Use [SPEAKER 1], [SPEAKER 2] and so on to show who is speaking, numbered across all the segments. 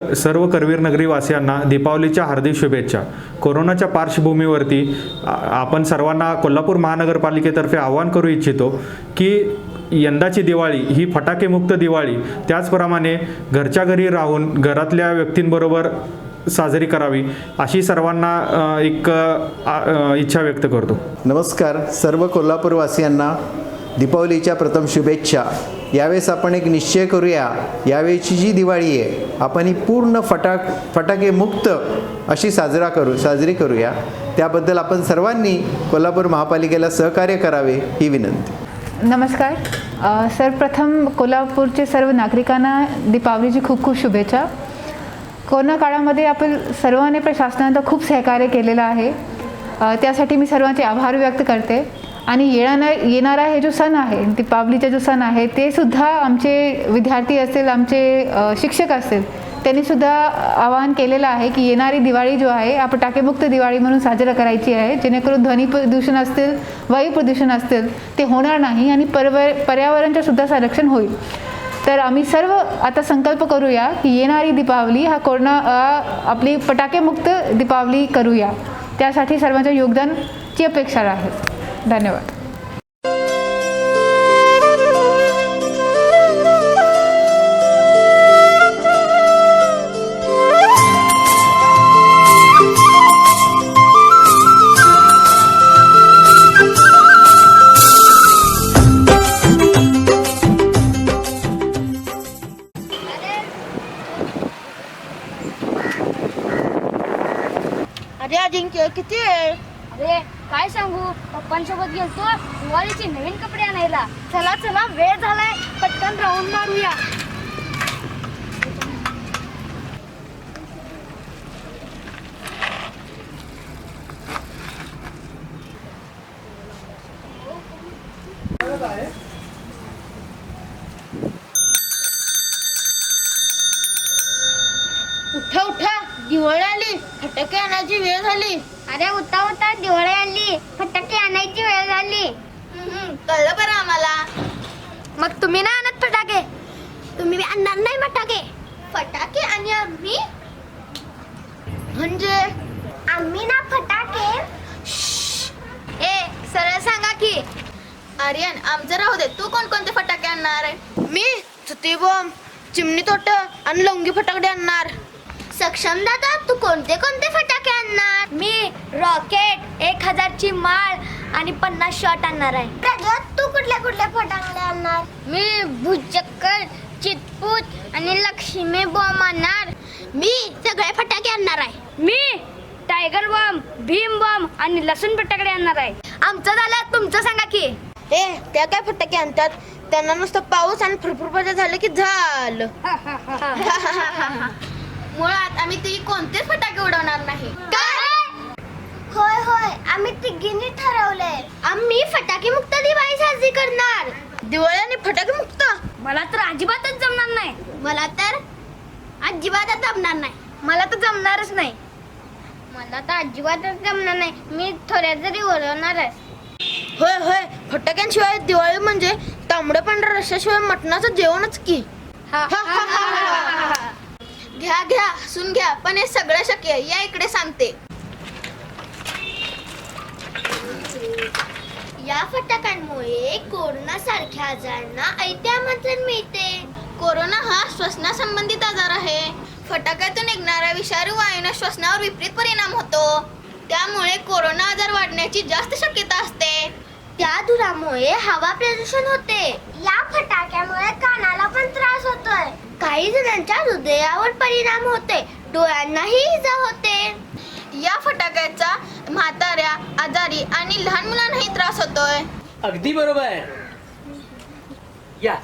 [SPEAKER 1] सर्व करवीर नगरीवासियांना दीपावलीच्या हार्दिक शुभेच्छा. कोरोनाच्या पार्श्वभूमीवरती आपण सर्वांना कोल्हापूर महानगरपालिकेतर्फे आवाहन करू इच्छितो की यंदाची दिवाळी ही फटाकेमुक्त दिवाळी. त्याचप्रमाणे घरच्या घरी राहून घरातल्या व्यक्तींबरोबर साजरी करावी अशी सर्वांना एक इच्छा व्यक्त करतो.
[SPEAKER 2] नमस्कार. सर्व कोल्हापूरवासियांना दीपावलीच्या प्रथम शुभेच्छा. यावेळेस आपण एक निश्चय करूया. यावेळीची जी दिवाळी आहे आपण ही पूर्ण फटाक फटाके मुक्त अशी साजरा करू साजरी करूया. त्याबद्दल आपण सर्वांनी कोल्हापूर महापालिकेला सहकार्य करावे ही विनंती.
[SPEAKER 3] नमस्कार. सर प्रथम कोल्हापूरचे सर्व नागरिकांना दीपावलीची खूप खूप शुभेच्छा. कोरोना काळामध्ये आपण सर्वांनी प्रशासनानं खूप सहकार्य केलेलं आहे. त्यासाठी मी सर्वांचे आभार व्यक्त करते. आणि येणारा येणारा हे जो सण आहे दीपावलीचा जो सण आहे ते सुद्धा आमचे विद्यार्थी असतील आमचे शिक्षक असतील त्यांनी सुद्धा आवाहन केलेलं आहे की येणारी दिवाळी जो आहे आपण टाकेमुक्त दिवाळी म्हणून साजरा करायची आहे जेणेकरून ध्वनी प्रदूषण असतील वायू प्रदूषण असतील ते होणार नाही आणि पर्यावर पर्यावरणाचं सुद्धा संरक्षण होईल. तर आम्ही सर्व आता संकल्प करूया की येणारी दीपावली हा कोरोना आपली फटाकेमुक्त दीपावली करूया. त्यासाठी सर्वांच्या योगदानची अपेक्षा आहे धन्यवाद
[SPEAKER 4] अरे अजिंक्य किती वेळ
[SPEAKER 5] अरे काय सांगू? पप्पांसोबत गेलतो दिवाळीचे नवीन कपडे आणायला. चला चला वेळ झालाय. पटकन राऊंड मारूया
[SPEAKER 4] उठा उठा दिवाळी आली फटाके आणायची वेळ झाली
[SPEAKER 5] अरे उता उता दिवाळी आली फटाके आणायची वेळ झाली
[SPEAKER 4] कळलं बरं आम्हाला
[SPEAKER 5] मग तुम्ही ना आणत फटाके? तुम्ही आणणार नाही फटाके.
[SPEAKER 4] फटाके आणि आम्ही? म्हणजे?
[SPEAKER 5] आम्ही ना फटाके. ए सरळ सांगा की.
[SPEAKER 4] आर्यन आमचं राहू दे. तू कोणकोणते फटाके आणणार आहे? मी? सुती बॉम्ब चिमणी तोट आणि लवंगी फटाकडे आणणार.
[SPEAKER 5] सक्षम दादा तू कोणते कोणते फटाके आणणार? मी रॉकेट एक हजारची माळ आणि पन्नास शॉट आणणार आहे. तू कुठल्या कुठल्या फटाके आणणार? मी भुजक्कर चितपूत आणि लक्ष्मी बॉम्ब आणणार. मी सगळे फटाके आणणार आहे. मी टायगर बॉम्ब भीम बॉम्ब आणि लसूण फटाकडे आणणार आहे. आमचं झालं तुमचं सांगा की.
[SPEAKER 4] ए त्या काय फटाके आणतात? त्यांना नुसतं पाऊस आणि फुरफुर झालं की झालं. मुळात आम्ही ती कोणतेच फटाके उडवणार नाही.
[SPEAKER 5] होय होय. आम्ही तिघींनी ठरवलंय. आम्ही फटाके मुक्त दिवाळी साजरी करणार.
[SPEAKER 4] दिवाळी आणि फटाके मुक्त?
[SPEAKER 5] मला तर अजिबातच जमणार नाही. मला तर अजिबातच जमणार नाही. मला तर जमणारच नाही. मला तर अजिबातच जमणार नाही. मी थोड्या जरी ओरवणार आहे
[SPEAKER 4] होय होय. फटाक्यांशिवाय दिवाळी म्हणजे तांबडं पांढऱ्या रश्याशिवाय मटणाचं जेवणच की. घ्या घ्या. हसून घ्या. पण हे सगळं शक्य आहे. या इकडे सांगते.
[SPEAKER 5] या फटाक्यांमुळे कोरोना सारख्या आजारांना आमंत्रण मिळते.
[SPEAKER 4] कोरोना हा श्वसनासंबंधित आजार आहे. फटाक्यातून निघणाऱ्या विषारी वायूने श्वसनावर विपरीत परिणाम होतो. त्यामुळे कोरोना आजार वाढण्याची जास्त शक्यता असते.
[SPEAKER 5] त्या धुरामुळे हवा प्रदूषण होते. या फटाक्यामुळे कानाला पण त्रास होतोय. काही जणांच्या हृदयावर परिणाम होते. डोळ्यांनाही इजा होते.
[SPEAKER 4] या फटाक्याचा म्हाताऱ्या आजारी आणि लहान मुलांनाही त्रास होतोय.
[SPEAKER 6] अगदी बरोबर. या.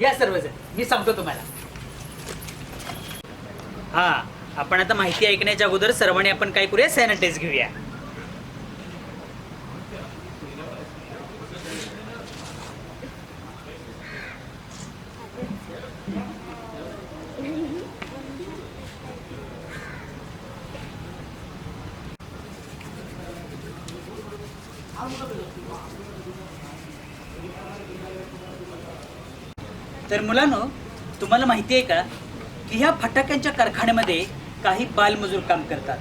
[SPEAKER 6] या सर्वजण. मी सांगतो तुम्हाला. हा. आपण आता माहिती ऐकण्याच्या अगोदर सर्वांनी आपण काय करूया? सॅनिटाईज घेऊया. तर मुलांनो तुम्हाला माहिती आहे का की ह्या फटाक्यांच्या कारखान्यामध्ये काही बालमजूर काम करतात.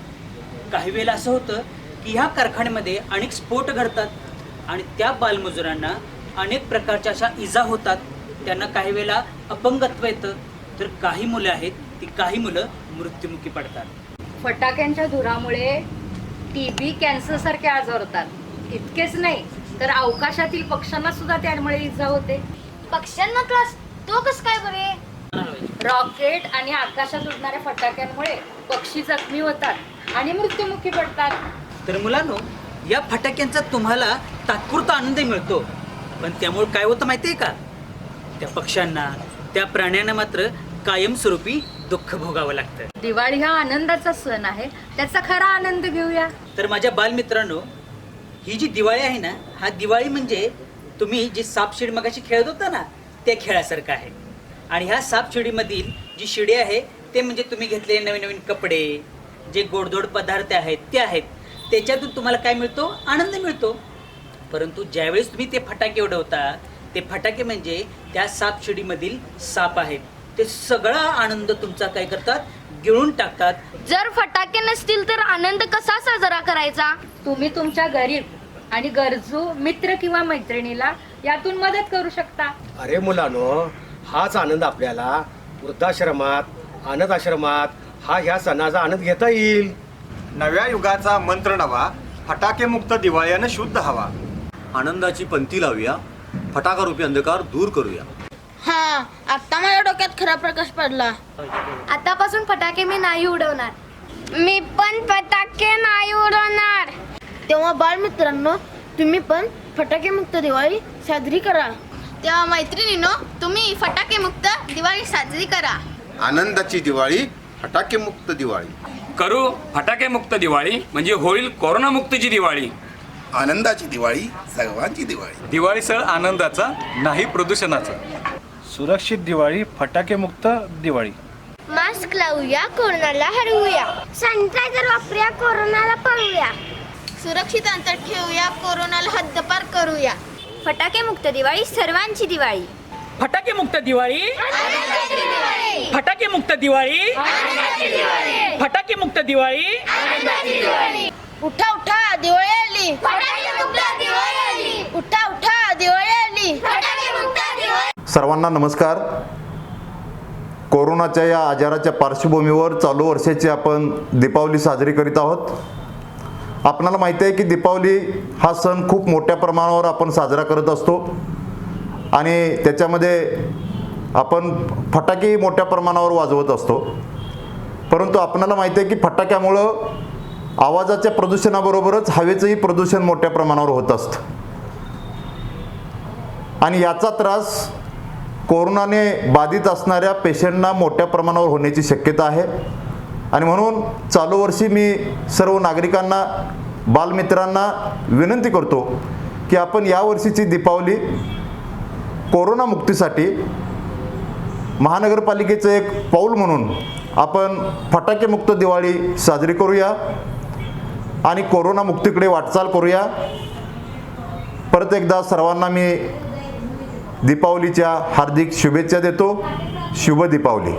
[SPEAKER 6] काही वेळेला असं होतं की ह्या कारखान्यामध्ये अनेक स्फोट घडतात आणि त्या बालमजुरांना अनेक प्रकारच्या अशा इजा होतात. त्यांना काही वेळेला अपंगत्व येतं. तर काही मुलं आहेत ती काही मुलं मृत्युमुखी पडतात.
[SPEAKER 7] फटाक्यांच्या धुरामुळे टी बी कॅन्सरसारखे आजार होतात. इतकेच नाही तर अवकाशातील पक्ष्यांना सुद्धा त्यामुळे इजा होते.
[SPEAKER 5] पक्ष्यांना त्रास तो कस काय बरे?
[SPEAKER 7] रॉकेट आणि आकाशात उडणाऱ्या फटाक्यांमुळे पक्षी जखमी होतात आणि मृत्युमुखी पडतात.
[SPEAKER 6] तर मुलांनो या फटाक्यांचा तुम्हाला तात्पुरता आनंद मिळतो. पण त्यामुळे काय होतं माहिती आहे का? त्या पक्ष्यांना त्या प्राण्यांना मात्र कायमस्वरूपी दुःख भोगावं लागतं.
[SPEAKER 7] दिवाळी हा आनंदाचा सण आहे. त्याचा खरा आनंद घेऊया.
[SPEAKER 6] तर माझ्या बालमित्रांनो ही जी दिवाळी आहे ना हा दिवाळी म्हणजे तुम्ही जी सापशिडी मगाशी खेळत होता ना त्या खेळासारखं आहे. आणि ह्या सापशिडीमधील जी शिडी आहे ते म्हणजे तुम्ही घेतलेले नवीन नवीन कपडे जे गोडधोड पदार्थ आहेत ते आहेत. त्याच्यातून तुम्हाला काय मिळतो? आनंद मिळतो. परंतु ज्यावेळेस तुम्ही ते फटाके उडवता ते फटाके म्हणजे त्या सापशिडीमधील साप आहेत. ते सगळा आनंद तुमचा काय करतात? गिळून टाकतात.
[SPEAKER 5] जर फटाके नसतील तर आनंद कसा साजरा करायचा?
[SPEAKER 7] तुम्ही तुमच्या गरीब आणि गरजू मित्र किंवा मैत्रिणीला यातून मदत करू शकता.
[SPEAKER 8] अरे मुलानो हाच आनंद आपल्याला वृद्धाश्रमात अनाथ आश्रमात हा ह्या सणाचा आनंद घेता येईल.
[SPEAKER 9] नव्या युगाचा मंत्र नवा फटाकेमुक्त दिवाळ्यानं शुद्ध हवा.
[SPEAKER 10] आनंदाची पंथी लावूया फटाकारूपी अंधकार दूर करूया.
[SPEAKER 4] हा आता माझ्या डोक्यात खरा प्रकाश पडला.
[SPEAKER 5] आतापासून फटाके मी नाही उडवणार. मी पण फटाके नाही उडवणार.
[SPEAKER 4] तेव्हा बालमित्रांनो तुम्ही पण फटाके मुक्त दिवाळी साजरी करा. तेव्हा मैत्रिणीनो तुम्ही फटाके मुक्त दिवाळी साजरी करा.
[SPEAKER 11] आनंदाची दिवाळी फटाकेमुक्त दिवाळी.
[SPEAKER 12] करू फटाकेमुक्त दिवाळी म्हणजे होईल कोरोनामुक्तीची दिवाळी.
[SPEAKER 11] आनंदाची दिवाळी सर्वांची दिवाळी.
[SPEAKER 9] दिवाळी सण आनंदाचा नाही प्रदूषणाचा.
[SPEAKER 8] सुरक्षित दिवाळी फटाकेमुक्त दिवाळी.
[SPEAKER 5] मास्क लावूया कोरोनाला हरवूया. सॅनिटायझर वापरूया कोरोनाला पळूया.
[SPEAKER 4] सुरक्षित अंतर ठेवूया कोरोनाला हद्दपार करूया.
[SPEAKER 5] फटाके मुक्त दिवाळी सर्वांची दिवाळी.
[SPEAKER 6] फटाके मुक्त दिवाळी. फटाके मुक्त दिवाळी. फटाके मुक्त दिवाळी.
[SPEAKER 4] उठा उठा दिवाळी आली. उठा उठा दिवाळी आली.
[SPEAKER 13] सर्वांना नमस्कार. कोरोनाच्या या आजाराच्या पार्श्वभूमीवर चालू वर्षाची आपण दीपावली साजरी करीत आहोत. आपणाला माहिती आहे की दीपावली हा सण खूप मोठ्या प्रमाणावर आपण साजरा करत असतो. आणि त्याच्यामध्ये आपण फटाकेही मोठ्या प्रमाणावर वाजवत असतो. परंतु आपणाला माहिती आहे की फटाक्यामुळं आवाजाच्या प्रदूषणाबरोबरच हवेचंही प्रदूषण मोठ्या प्रमाणावर होत असतं. आणि याचा त्रास कोरोनाने बाधित असणाऱ्या पेशंटना मोठ्या प्रमाणावर होण्याची शक्यता आहे. आणि म्हणून चालू वर्षी मी सर्व नागरिकांना बालमित्रांना विनंती करतो की आपण यावर्षीची दीपावली कोरोनामुक्तीसाठी महानगरपालिकेचं एक पाऊल म्हणून आपण फटाकेमुक्त दिवाळी साजरी करूया आणि कोरोनामुक्तीकडे वाटचाल करूया. परत एकदा सर्वांना मी दीपावलीच्या हार्दिक शुभेच्छा देतो. शुभ दीपावली.